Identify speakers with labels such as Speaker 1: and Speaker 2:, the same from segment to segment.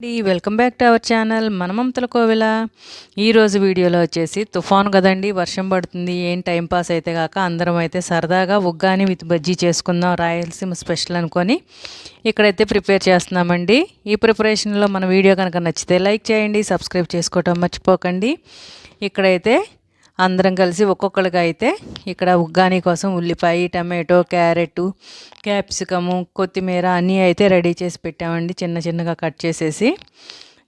Speaker 1: అండి. Welcome back to our channel మనమంతల కోవిల. ఈరోజు వీడియోలో వచ్చేసి తుఫాన్ కదండి వర్షం పడుతుంది ఏం టైంపాస్ అయితే కాక అందరం అయితే సరదాగా ఉగ్గాని విత్ బజ్జీ చేసుకుందాం రాయలసీమ స్పెషల్ అనుకొని ఇక్కడైతే ప్రిపేర్ చేస్తున్నామండి. ఈ ప్రిపరేషన్లో మన వీడియో కనుక నచ్చితే లైక్ చేయండి సబ్స్క్రైబ్ చేసుకోవటం మర్చిపోకండి. ఇక్కడైతే అందరం కలిసి ఒక్కొక్కరికి అయితే ఇక్కడ ఉగ్గాని కోసం ఉల్లిపాయ టమాటో క్యారెట్ క్యాప్సికము కొత్తిమీర అన్నీ అయితే రెడీ చేసి పెట్టామండి చిన్న చిన్నగా కట్ చేసేసి.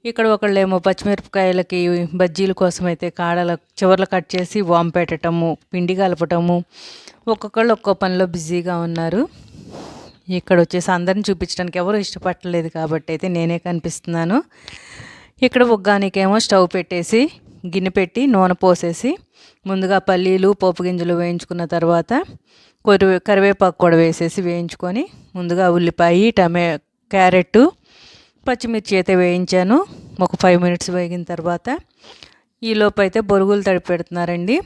Speaker 1: ఇక్కడ ఒకళ్ళేమో పచ్చిమిరపకాయలకి బజ్జీల కోసం అయితే కాడల చివర్లు కట్ చేసి వామ్ పెట్టటము పిండి కలపటము ఒక్కొక్కళ్ళు ఒక్కో పనిలో బిజీగా ఉన్నారు. ఇక్కడ వచ్చేసి అందరిని చూపించడానికి ఎవరు ఇష్టపడలేదు కాబట్టి అయితే నేనే కనిపిస్తున్నాను. ఇక్కడ ఉగ్గానికేమో స్టవ్ పెట్టేసి గిన్నె పెట్టి నూనె పోసేసి ముందుగా పల్లీలు పోపు గింజలు వేయించుకున్న తర్వాత కొరివే కరివేపాకు కూడా వేసేసి వేయించుకొని ముందుగా ఉల్లిపాయ టమే క్యారెట్ పచ్చిమిర్చి అయితే వేయించాను. ఒక ఫైవ్ మినిట్స్ వేగిన తర్వాత ఈలోపు అయితే బొరుగులు తడి పెడుతున్నారండి.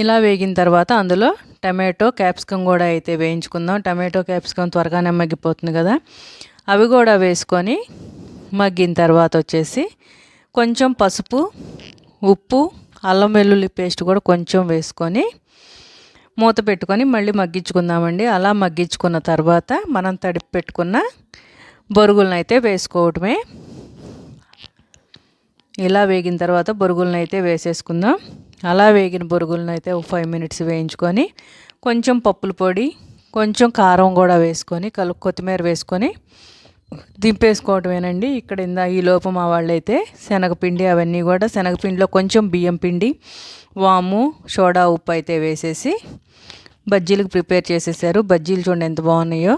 Speaker 1: ఇలా వేగిన తర్వాత అందులో టమాటో క్యాప్సికమ్ కూడా అయితే వేయించుకుందాం. టమాటో క్యాప్సికమ్ త్వరగానే మగ్గిపోతుంది కదా. అవి కూడా వేసుకొని మగ్గిన తర్వాత వచ్చేసి కొంచెం పసుపు ఉప్పు అల్లం వెల్లుల్లి పేస్ట్ కూడా కొంచెం వేసుకొని మూత పెట్టుకొని మళ్ళీ మగ్గించుకుందామండి. అలా మగ్గించుకున్న తర్వాత మనం తడిపి పెట్టుకున్న బొరుగులను అయితే వేసుకోవటమే. ఇలా వేగిన తర్వాత బొరుగులను అయితే వేసేసుకుందాం. అలా వేగిన బొరుగులను అయితే ఒక ఫైవ్ మినిట్స్ వేయించుకొని కొంచెం పప్పుల పొడి కొంచెం కారం కూడా వేసుకొని కలు కొత్తిమీర వేసుకొని దింపేసుకోవటమేనండి. ఇక్కడ ఇందా ఈ లోపు మా వాళ్ళైతే శనగపిండి అవన్నీ కూడా శనగపిండిలో కొంచెం బియ్యం పిండి వాము సోడా ఉప్పు అయితే వేసేసి బజ్జీలకు ప్రిపేర్ చేసేసారు. బజ్జీలు చూడండి ఎంత బాగున్నాయో.